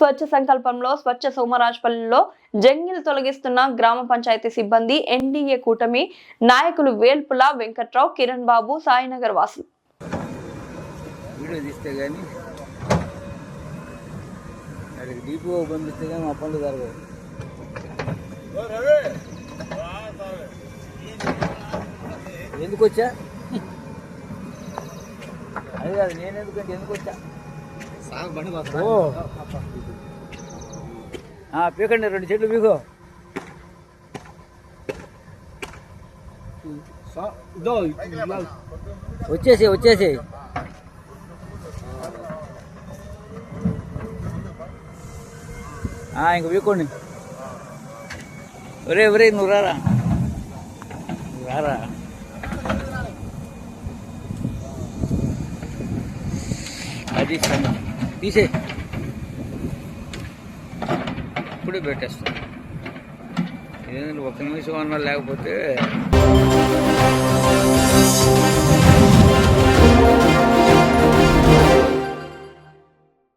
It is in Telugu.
స్వచ్ఛ సంకల్పంలో స్వచ్ఛ సోమరాజపల్లిలో జంగిల్ తొలగిస్తున్న గ్రామ పంచాయతీ సిబ్బంది ఎన్డీఏ కూటమి నాయకులు వేల్పుల వెంకట్రావు కిరణ్ బాబు సాయినగర్ వాసులు. ఎందుకు వచ్చా అది కాదు నేను ఎందుకంటే ఎందుకు వచ్చా ఓ. ఆ, పీకండి రెండు చెట్లు పీకో. వచ్చేసి వచ్చేసి ఇంక పీకోండి ఒరే ఒరే నువ్వు రారా? రారా? అది సంగతి. తీసే ఇప్పుడే పెట్టేస్తాను ఏంటంటే ఒక నిమిషం అన్నా లేకపోతే